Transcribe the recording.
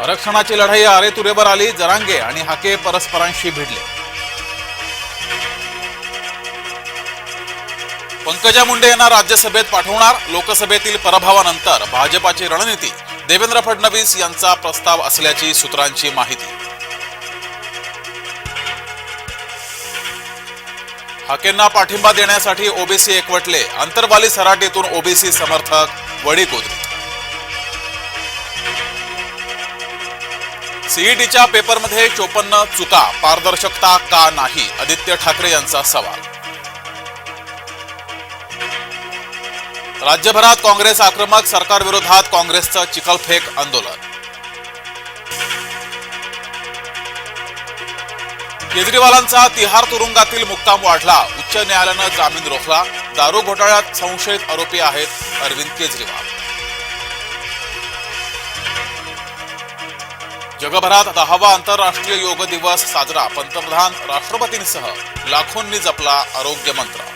आरक्षणाची लढाई आरे तुरेवर आली जरांगे आणि हाके परस्परांशी भिडले. पंकजा मुंडे यांना राज्यसभेत पाठवणार लोकसभेतील पराभवानंतर भाजपाची रणनीती देवेंद्र फडणवीस यांचा प्रस्ताव असल्याची सूत्रांची माहिती. हाकेंना पाठिंबा देण्यासाठी ओबीसी एकवटले अंतरवाली सराटीतून ओबीसी समर्थक वडी सीईटीच्या पेपरमध्ये चोपन्न चुका पारदर्शकता का नाही? आदित्य ठाकरे यांचा सवाल. राज्यभरात काँग्रेस आक्रमक सरकारविरोधात काँग्रेसचं चिखलफेक आंदोलन. केजरीवालांचा तिहार तुरुंगातील मुक्काम वाढला. उच्च न्यायालयानं जामीन रोखला. दारू घोटाळ्यात संशयित आरोपी आहेत अरविंद केजरीवाल. जगभरात दहावा आंतरराष्ट्रीय योग दिवस साजरा. पंतप्रधान राष्ट्रपतींसह लाखोंनी जपला आरोग्य मंत्र.